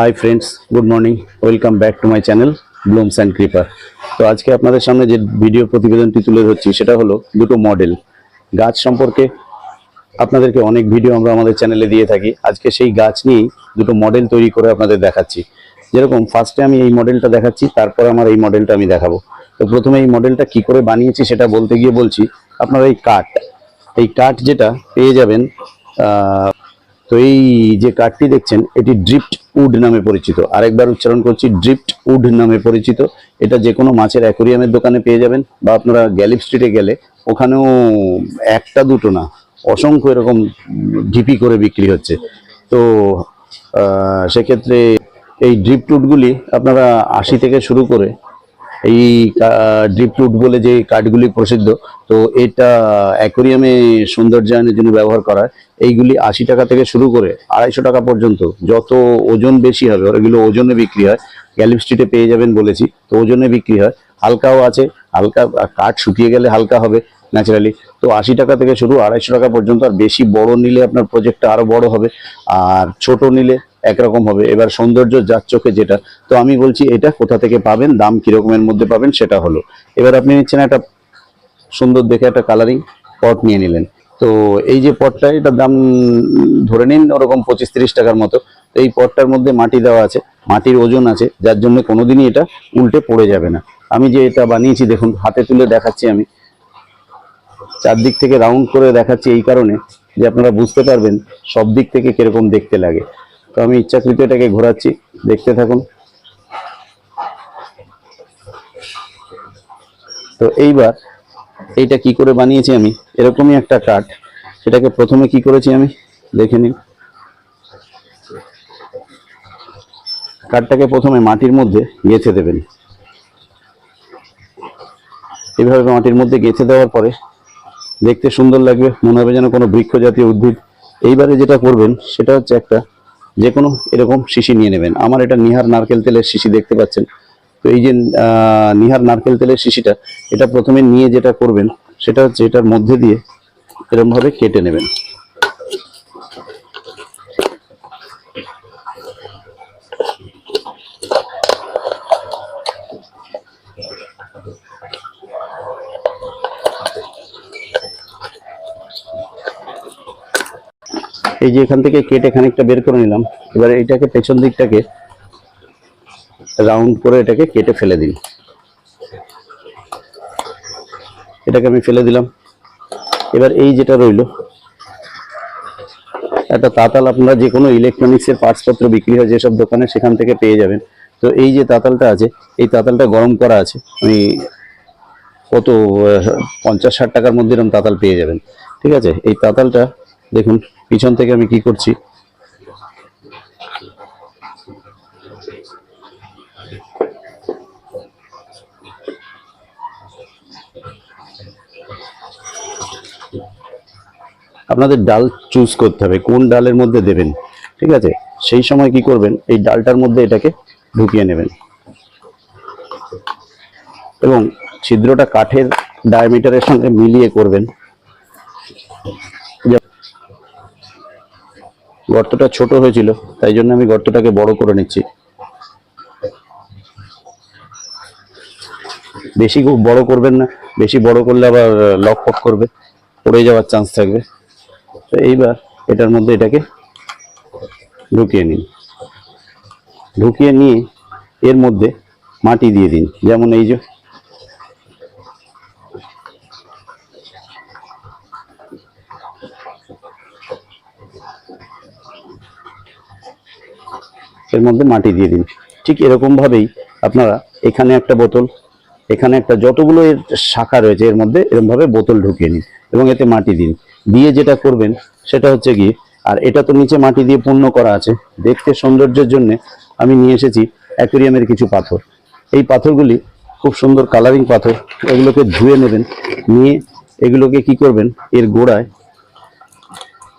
Hi friends good morning welcome back to my channel blooms and creeper তো আজকে আপনাদের সামনে যে ভিডিও প্রতিবেদনটি তুলে ধরছি, সেটা হলো দুটো মডেল গাছ সম্পর্কে আপনাদেরকে অনেক ভিডিও আমরা আমাদের চ্যানেলে দিয়ে থাকি। আজকে সেই গাছ নিয়েই দুটো মডেল তৈরি করে আপনাদের দেখাচ্ছি। যেরকম ফার্স্টে আমি এই মডেলটা দেখাচ্ছি, তারপর আমার এই মডেলটা আমি দেখাবো। তো প্রথমে এই মডেলটা কি করে বানিয়েছি সেটা বলতে গিয়ে বলছি, আপনারা এই কাঠ এই কাঠ যেটা পেয়ে যাবেন তো এই যে কাঠটি দেখছেন, এটি ড্রিপ্ট উড নামে পরিচিত। আরেকবার উচ্চারণ করছি ড্রিপ্ট উড নামে পরিচিত। এটা যে কোনো মাছের অ্যাকোরিয়ামের দোকানে পেয়ে যাবেন, বা আপনারা গ্যালিপ স্ট্রিটে গেলে, ওখানেও একটা দুটো না, অসংখ্য এরকম ঢিপি করে বিক্রি হচ্ছে। তো সেক্ষেত্রে এই ড্রিফট উডগুলি আপনারা আশি থেকে শুরু করে, এই ড্রিপটুট বলে যে কাঠগুলি প্রসিদ্ধ, তো এটা অ্যাকোরিয়ামে সৌন্দর্যায়নের জন্য ব্যবহার করা হয়। এইগুলি আশি টাকা থেকে শুরু করে আড়াইশো টাকা পর্যন্ত। যত ওজন বেশি হবে, ওগুলো ওজনে বিক্রি হয়। গ্যালিপ স্ট্রিটে পেয়ে যাবেন বলেছি, তো ওজনে বিক্রি হয়। হালকাও আছে, হালকা কাঠ শুকিয়ে গেলে হালকা হবে ন্যাচারালি তো আশি টাকা থেকে শুরু, আড়াইশো টাকা পর্যন্ত, আর বেশি বড় নিলে আপনার প্রজেক্টটা আরও বড় হবে, আর ছোট নিলে একরকম হবে। এবার সৌন্দর্য যার চোখে যেটা, তো আমি বলছি এটা কোথা থেকে পাবেন, দাম কীরকমের মধ্যে পাবেন সেটা হলো। এবার আপনি নিচ্ছেন একটা সুন্দর দেখে একটা কালারিং পট নিয়ে নিলেন। তো এই যে পটটা, এটার দাম ধরে নিন ওরকম পঁচিশ তিরিশ টাকার মতো। এই পটটার মধ্যে মাটি দেওয়া আছে, মাটির ওজন আছে, যার জন্য কোনোদিনই এটা উল্টে পড়ে যাবে না। আমি যে এটা বানিয়েছি, দেখুন, হাতে তুলে দেখাচ্ছি আমি। চারদিক থেকে রাউন্ড করে দেখাচ্ছি এই কারণে, যে আপনারা বুঝতে পারবেন সব দিক থেকে কীরকম দেখতে লাগে। তো আমি ইচ্ছাকৃত এটাকে ঘোরাচ্ছি, দেখতে থাকুন। তো এইবার এইটা কি করে বানিয়েছি আমি? এরকমই একটা কাঠ। সেটাকে প্রথমে কি করেছি আমি? দেখে নিন। কাঠটাকে প্রথমে মাটির মধ্যে গেঁথে দেবেন। এভাবে মাটির মধ্যে গেঁথে দেওয়ার পরে দেখতে সুন্দর লাগবে, মনে হবে যেন কোনো বৃক্ষ জাতীয় উদ্ভিদ। এইবারে যেটা করবেন, সেটা হচ্ছে একটা যে কোনো এরকম শিশি নিয়ে নেবেন। আমার এটা নিহার নারকেল তেলের শিশি দেখতে পাচ্ছেন। তো এই যে নিহার নারকেল তেলের শিশিটা, এটা প্রথমে নিয়ে যেটা করবেন, সেটা হচ্ছে এটার মধ্যে দিয়ে এরকম ভাবে কেটে নেবেন। এই যে এখান থেকে কেটে খানিকটা বের করে নিলাম, এবার এটাকে পেছন দিকটাকে রাউন্ড করে এটাকে কেটে ফেলে দিন এটাকে আমি ফেলে দিলাম। এবার এই যেটা রইল, একটা তাতাল আপনারা যে কোনো ইলেকট্রনিক্সের পার্টসপত্র বিক্রি হয়, যেসব দোকানে সেখান থেকে পেয়ে যাবেন। তো এই যে তাতালটা আছে, এই তাতালটা গরম করা আছে, আমি কত পঞ্চাশ ষাট টাকার মধ্যে এরকম তাতাল পেয়ে যাবেন। ঠিক আছে? এই তাতালটা দেখুন, পিছন থেকে আমি কি করছি? আপনাদের ডাল চুজ করতে হবে, কোন ডালের মধ্যে দেবেন, ঠিক আছে? সেই সময় কি করবেন, এই ডালটার মধ্যে এটাকে ঢুকিয়ে নেবেন। এবং ছিদ্রটা কাঠের ডায়ামিটারের সঙ্গে মিলিয়ে করবেন। গর্তটা ছোট হয়েছিল, তাই জন্য আমি গর্তটাকে বড় করে নিচ্ছি। বেশি বড় করবেন না, বেশি বড় করলে আবার লক ফক করবে, পড়ে যাওয়ার চান্স থাকবে। তো এইবার এটার মধ্যে এটাকে ঢুকিয়ে নিন। ঢুকিয়ে নিয়ে এর মধ্যে মাটি দিয়ে দিন। যেমন এই যে। এর মধ্যে মাটি দিয়ে দিন। ঠিক এরকম ভাবেই আপনারা এখানে একটা বোতল, এখানে একটা যতগুলো এর শাখা রয়েছে এর মধ্যে এরকম ভাবে বোতল ঢুকিয়ে নিন এবং এতে মাটি দিন। দিয়ে যেটা করবেন সেটা হচ্ছে কি আর এটা তো নিচে মাটি দিয়ে পূর্ণ করা আছে, দেখতে সৌন্দর্যের জন্য আমি নিয়ে এসেছি অ্যাকোরিয়ামের কিছু পাথর। এই পাথরগুলি খুব সুন্দর কালারিং পাথর, এগুলোকে ধুয়ে নেবেন, নিয়ে এগুলোকে কি করবেন, এর গোড়ায়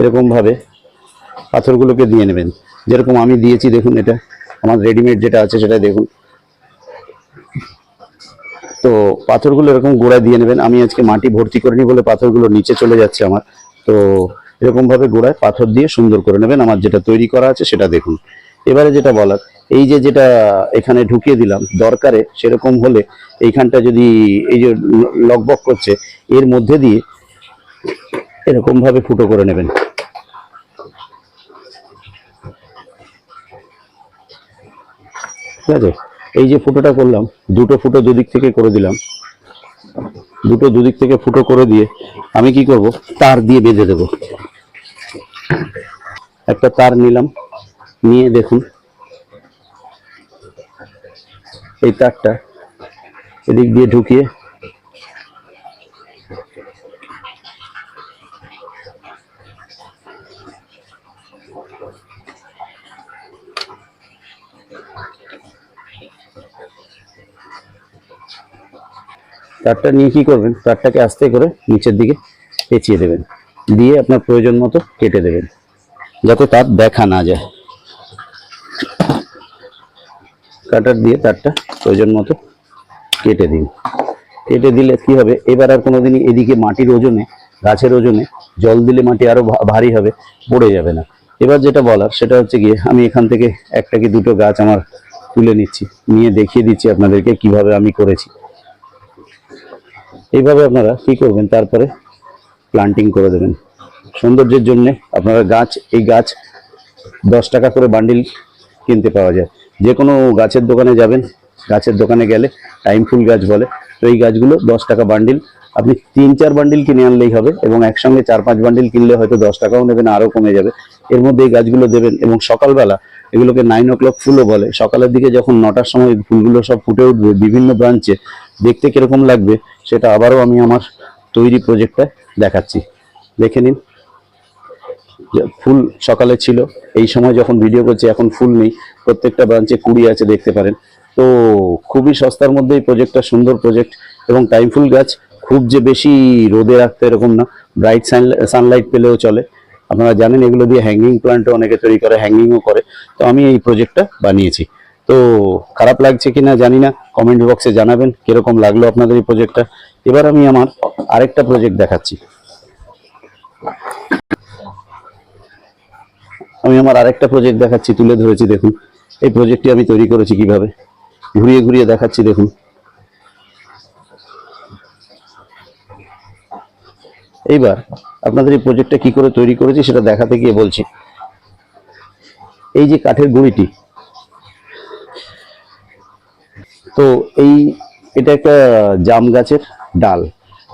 এরকম ভাবে পাথরগুলোকে দিয়ে নেবেন। যেরকম আমি দিয়েছি, দেখুন এটা, আমার রেডিমেড যেটা আছে সেটা দেখুন। পাথরগুলো এরকম গোড়ায় দিয়ে নেবেন। আমি আজকে মাটি ভর্তি করে করিনি বলে পাথরগুলো নিচে চলে যাচ্ছে আমার। তো এরকম ভাবে গোড়ায় পাথর দিয়ে সুন্দর করে নেবেন। আমার যেটা তৈরি করা আছে সেটা দেখুন। এবারে যেটা বলার, এই যে যেটা এখানে ঢুকিয়ে দিলাম, দরকারে সেরকম হলে এইখানটা যদি এই যে লকবক করছে, এর মধ্যে দিয়ে এরকম ভাবে ফুটো করে নেবেন। ঠিক আছে? এই যে ফুটোটা করলাম, দুটো ফুটো দুদিক থেকে করে দিলাম। দুটো দুদিক থেকে ফুটো করে দিয়ে আমি কি করব? তার দিয়ে বেঁধে দেব। একটা তার নিলাম, নিয়ে দেখুন। এই তারটা এদিক দিয়ে ঢুকিয়ে তারটা নিয়ে কি করবেন? তারটাকে আস্তে করে নিচের দিকে পেঁচিয়ে দেবেন। দিয়ে আপনার প্রয়োজন মতো কেটে দেবেন, যাতে তার দেখা না যায়। কাটার দিয়ে তারটা প্রয়োজন মতো কেটে দিন। কেটে দিলে কি হবে? এবার আর কোনোদিনই এদিকে মাটির ওজনে, গাছের ওজনে জল দিলে মাটি আরও ভারী হবে, পড়ে যাবে না। এবার যেটা বলার, সেটা হচ্ছে গিয়ে আমি এখান থেকে একটা কি দুটো গাছ আমার তুলে নিচ্ছি। নিয়ে দেখিয়ে দিচ্ছি আপনাদেরকে কীভাবে আমি করেছি। এইভাবে আপনারা কি করবেন? তারপরে প্লান্টিং করে দেবেন। সৌন্দর্যের জন্য আপনারা গাছ, এই গাছ দশ টাকা করে বান্ডিল কিনতে পাওয়া যায়। যে কোনো গাছের দোকানে যাবেন, গাছের দোকানে গেলে টাইম ফুল গাছ বলে, তো এই গাছগুলো দশ টাকা বান্ডিল আপনি তিন চার বান্ডিল কিনে আনলেই হবে এবং একসঙ্গে চার পাঁচ বান্ডিল কিনলে হয়তো দশ টাকাও নেবেন, আরও কমে যাবে। এর মধ্যে এই গাছগুলো দেবেন এবং সকালবেলা এগুলোকে নাইন ও ক্লক ফুলও বলে। সকালের দিকে যখন নটার সময় ফুলগুলো সব ফুটে উঠবে বিভিন্ন ব্রাঞ্চে দেখতে কীরকম লাগবে সেটা আবারও আমি আমার তৈরি প্রজেক্টটা দেখাচ্ছি। দেখে নিন। ফুল সকালে ছিল, এই সময় যখন ভিডিও করছি, এখন ফুল নেই। প্রত্যেকটা ব্রাঞ্চে কুড়ি আছে, দেখতে পারেন। তো খুবই সস্তার মধ্যে এই প্রজেক্টটা সুন্দর প্রজেক্ট এবং টাইম ফুল গাছ খুব যে বেশি রোদে রাখতে এরকম না। ব্রাইট সানলাইট পেলেও চলে। আপনারা জানেন, এগুলো দিয়ে হ্যাঙ্গিং প্লান্টও অনেকে তৈরি করে হ্যাঙ্গিংও করে। তো আমি এই প্রজেক্টটা বানিয়েছি। তো খারাপ লাগছে কিনা জানি না। কমেন্ট বক্সে জানাবেন কীরকম লাগল আপনাদের এই প্রজেক্টটা এবার আমি আমার আরেকটা প্রজেক্ট দেখাচ্ছি। আমি আমার আরেকটা প্রজেক্ট দেখাচ্ছি, তুলে ধরেছি দেখুন। এই প্রজেক্টটি আমি তৈরি করেছি কীভাবে। ঘুরিয়ে ঘুরিয়ে দেখাচ্ছি দেখুন। এইবার আপনাদের এই প্রজেক্টটা কি করে তৈরি করেছি সেটা দেখাতে গিয়ে বলছি। এই যে কাঠের গুঁড়িটি তো এই, এটা একটা জাম গাছের ডাল।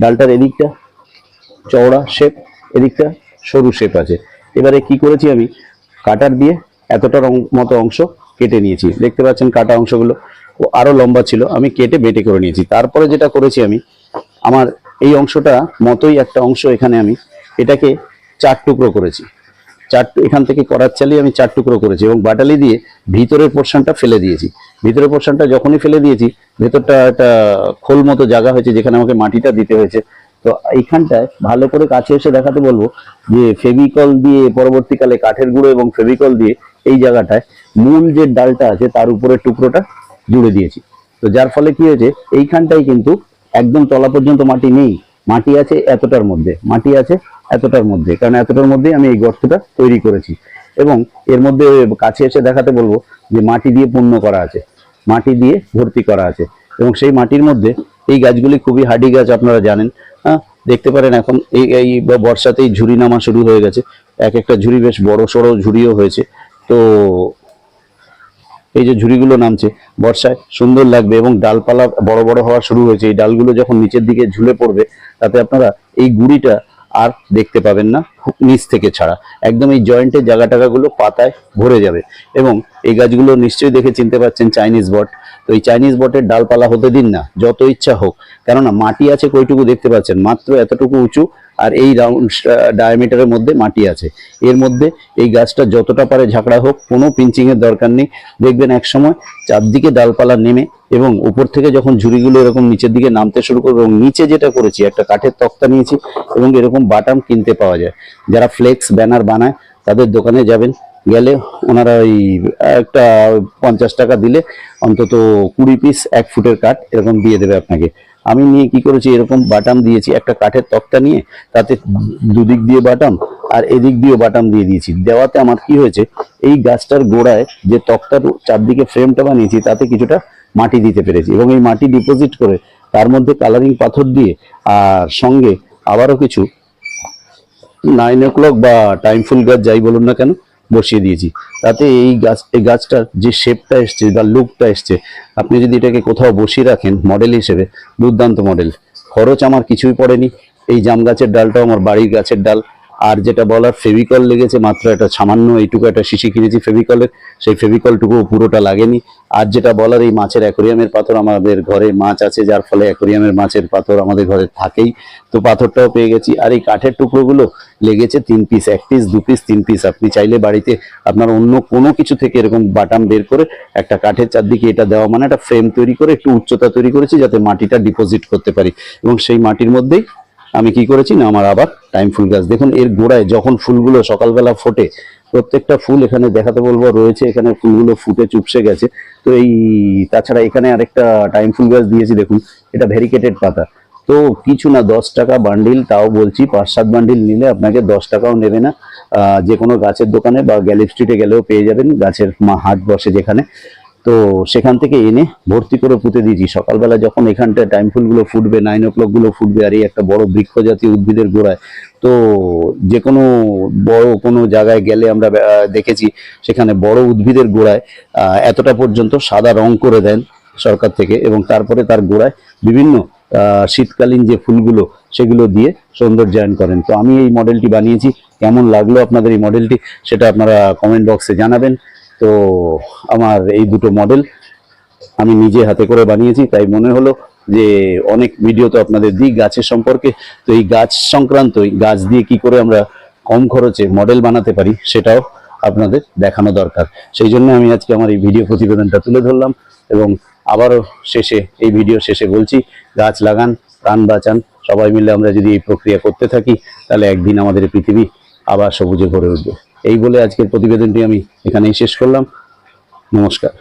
ডালটার এদিকটা চওড়া শেপ এদিকটা সরু শেপ আছে। এবারে কি করেছি আমি? কাটার দিয়ে এতটার অং- মতো অংশ কেটে নিয়েছি। দেখতে পাচ্ছেন কাটা অংশগুলো ও আরও লম্বা ছিল, আমি কেটে বেটে করে নিয়েছি। তারপরে যেটা করেছি আমি, আমার এই অংশটা মতোই একটা অংশ এখানে আমি এটাকে চার টুকরো করেছি। চার এখান থেকে করার চালিয়ে আমি চার টুকরো করেছি এবং বাটালি দিয়ে ভিতরের পোর্শনটা ফেলে দিয়েছি। ভিতরের পোর্শনটা যখনই ফেলে দিয়েছি, ভেতরটা একটা খোল মতো জায়গা হয়েছে যেখানে আমাকে মাটিটা দিতে হয়েছে। তো এইখানটায় ভালো করে কাছে এসে দেখাতে বলব যে ফেভিকল দিয়ে পরবর্তীকালে কাঠের গুঁড়ো এবং ফেভিকল দিয়ে এই জায়গাটায় মূল যে ডালটা আছে তার উপরে টুকরোটা জুড়ে দিয়েছি। তো যার ফলে কি হয়েছে এইখানটাই কিন্তু একদম তলা পর্যন্ত মাটি নেই। মাটি আছে এতটার মধ্যে। মাটি আছে এতটার মধ্যে, কারণ এতটার মধ্যেই আমি এই গর্তটা তৈরি করেছি। এবং এর মধ্যে কাছে এসে দেখাতে বলব যে মাটি দিয়ে পূর্ণ করা আছে, মাটি দিয়ে ভর্তি করা আছে। এবং সেই মাটির মধ্যে এই গাছগুলি খুবই হাডি গাছ আপনারা জানেন। হ্যাঁ দেখতে পারেন এখন এই এই বর্ষাতেই ঝুড়ি নামা শুরু হয়ে গেছে। এক একটা ঝুড়ি বেশ বড় সড়ো ঝুড়িও হয়েছে। তো এই যে ঝুড়িগুলো নামছে, বর্ষায় সুন্দর লাগবে এবং ডালপালা বড় বড় হওয়া শুরু হয়েছে। এই ডালগুলো যখন নিচের দিকে ঝুলে পড়বে, তাতে আপনারা এই গুড়িটা আর দেখতে পাবেন না নিচ থেকে ছাড়া। একদম এই জয়েন্টের জায়গা টাকাগুলো পাতায় ভরে যাবে। এবং এই গাছগুলো নিশ্চয়ই দেখে চিনতে পারছেন চাইনিজ বট তো এই চাইনিজ বটের ডালপালা হতে দিন না, যত ইচ্ছা হোক। কেননা মাটি আছে কইটুকু দেখতে পাচ্ছেন, মাত্র এতটুকু উঁচু আর এই রাউন্ড ডায়ামিটারের মধ্যে মাটি আছে। এর মধ্যে এই গাছটা যতটা পারে ঝাঁকড়া হোক, কোনো পিঞ্চিংয়ের দরকার নেই। দেখবেন এক সময় চারদিকে ডালপালা নেমে এবং উপর থেকে যখন ঝুড়িগুলো এরকম নিচের দিকে নামতে শুরু করবে এবং নিচে যেটা করেছি, একটা কাঠের তক্তা নিয়েছি এবং এরকম বাটাম কিনতে পাওয়া যায়। যারা ফ্লেক্স ব্যানার বানায়, তাদের দোকানে যাবেন, গেলে ওনারা ওই একটা পঞ্চাশ টাকা দিলে অন্তত কুড়ি পিস এক ফুটের কাঠ এরকম দিয়ে দেবে আপনাকে। আমি নিয়ে কি করেছি? এরকম বাটাম দিয়েছি, একটা কাঠের তক্তা নিয়ে, তাতে দুদিক দিয়ে বাটাম আর এদিক দিয়েও বাটাম দিয়ে দিয়েছি। দেওয়াতে আমার কি হয়েছে, এই গাছটার গোড়ায় যে তক্তার চারদিকে ফ্রেমটা বানিয়েছি, তাতে কিছুটা মাটি দিতে পেরেছি এবং এই মাটি ডিপোজিট করে তার মধ্যে কালারিং পাথর দিয়ে আর সঙ্গে আবারও কিছু নাইন ও ক্লক বা টাইম ফুল গাছ যাই বলুন না কেন বসিয়ে দিয়েছি। তাতে এই গাছ, এই গাছটার যে শেপটা এসছে বা লুকটা এসছে, আপনি যদি এটাকে কোথাও বসিয়ে রাখেন মডেল হিসেবে, দুর্দান্ত মডেল খরচ আমার কিছুই পড়েনি। এই জাম গাছের ডালটাও আমার বাড়ির গাছের ডাল। আর যেটা বলার ফেভিকল লেগেছে, মাত্র একটা সামান্য, এইটুকু একটা শিশি কিনেছি ফেভিকলের সেই ফেভিকলটুকু পুরোটা লাগেনি। আর যেটা বলার, এই মাছের অ্যাকোরিয়ামের পাথর আমাদের ঘরে মাছ আছে, যার ফলে অ্যাকোরিয়ামের মাছের পাথর আমাদের ঘরে থাকেই। তো পাথরটাও পেয়ে গেছি। আর এই কাঠের টুকরোগুলো লেগেছে, তিন পিস এক পিস দু পিস তিন পিস আপনি চাইলে বাড়িতে আপনার অন্য কোনো কিছু থেকে এরকম বাটাম বের করে একটা কাঠের চারদিকে এটা দেওয়া মানে একটা ফ্রেম তৈরি করে, একটু উচ্চতা তৈরি করেছি যাতে মাটিটা ডিপোজিট করতে পারি। এবং সেই মাটির মধ্যেই আমি কি করেছি না, আমার আবার টাইম ফুল গাছ দেখুন, এর গোড়ায় যখন ফুলগুলো সকালবেলা ফোটে, প্রত্যেকটা ফুল এখানে দেখাতে বলব, রয়েছে এখানে ফুলগুলো ফুটে চুপসে গেছে। তো এই, তাছাড়া এখানে আরেকটা টাইম ফুল গাছ দিয়েছি, দেখুন, এটা ভেরিকেটেড পাতা। তো কিছু না, দশ টাকা বান্ডিল তাও বলছি পাঁচ সাত বান্ডিল নিলে আপনাকে দশ টাকাও নেবে না। যে কোনো গাছের দোকানে বা গ্যালিপ স্ট্রিটে গেলেও পেয়ে যাবেন গাছের মা হাট বসে যেখানে। তো সেখান থেকে এনে ভর্তি করে পুঁতে দিয়েছি। সকালবেলা যখন এখানটা টাইম ফুলগুলো ফুটবে নাইন ও গুলো ফুটবে, আর এই একটা বড় বৃক্ষ জাতীয় উদ্ভিদের গোড়ায়, তো যে কোনো বড় কোনো জায়গায় গেলে আমরা দেখেছি সেখানে বড় উদ্ভিদের গোড়ায় এতটা পর্যন্ত সাদা রং করে দেন সরকার থেকে এবং তারপরে তার গোড়ায় বিভিন্ন শীতকালীন যে ফুলগুলো, সেগুলো দিয়ে সৌন্দর্যায়ন করেন। তো আমি এই মডেলটি বানিয়েছি। কেমন লাগল আপনাদের এই মডেলটি, সেটা আপনারা কমেন্ট বক্সে জানাবেন। তো আমার এই দুটো মডেল আমি নিজে হাতে করে বানিয়েছি, তাই মনে হলো যে অনেক ভিডিও তো আপনাদের দিই গাছের সম্পর্কে। তো এই গাছ সংক্রান্ত গাছ দিয়ে কি করে আমরা কম খরচে মডেল বানাতে পারি, সেটাও আপনাদের দেখানো দরকার। সেই জন্য আমি আজকে আমার এই ভিডিও প্রতিবেদনটা তুলে ধরলাম এবং আবারও শেষে, এই ভিডিও শেষে বলছি, গাছ লাগান, প্রাণ বাঁচান, সবাই মিলে আমরা যদি এই প্রক্রিয়া করতে থাকি, তাহলে একদিন আমাদের পৃথিবী আবার সবুজে ভরে উঠবে। এই বলে আজকের প্রতিবেদনটি আমি এখানেই শেষ করলাম। নমস্কার।